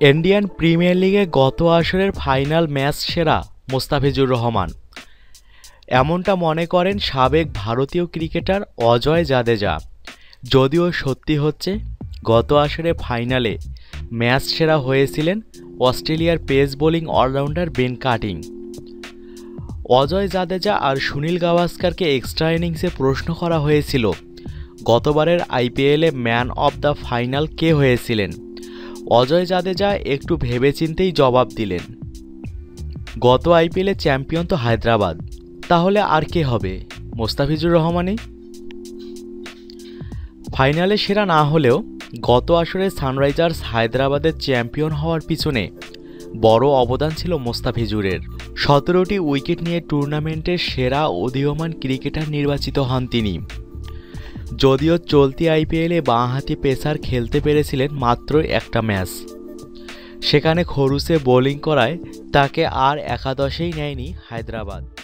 Indian premier লিগে গত আসরের ফাইনাল ম্যাচ সেরা মোস্তাফিজুর রহমান। এমনটা মনে করেন সাবেক ভারতীয় ক্রিকেটার অজয় জাদেজা। যদিও সত্যি হচ্ছে, গত আসরে ফাইনালে ম্যাচ সেরা হয়েছিলেন অস্ট্রেলিয়ার pace bowling allrounder Ben Cutting. Ajay Jadeja আর সুনীল গাভাস্কারকে এক্সট্রা ইনিংসে প্রশ্ন করা হয়েছিল, গতবারের আইপিএলে ম্যান অব দ্য ফাইনাল কে হয়েছিলেন? অজয় জাদেজা একটু ভেবেচিন্তেই জবাব দিলেন, গত আইপিএলে চ্যাম্পিয়ন তো হায়দ্রাবাদ, তাহলে আর কে হবে, মোস্তাফিজুর রহমানই? ফাইনালে সেরা না হলেও গত আসরে সানরাইজার্স হায়দ্রাবাদের চ্যাম্পিয়ন হওয়ার পিছনে বড় অবদান ছিল মোস্তাফিজুরের। সতেরোটি উইকেট নিয়ে টুর্নামেন্টের সেরা উদীয়মান ক্রিকেটার নির্বাচিত হন তিনি। যদিও চলতি আইপিএলে বাঁহাতি পেসার খেলতে পেরেছিলেন মাত্র একটা ম্যাচ। সেখানে খরুসে বোলিং করায় তাকে আর একাদশেই নেয়নি হায়দ্রাবাদ।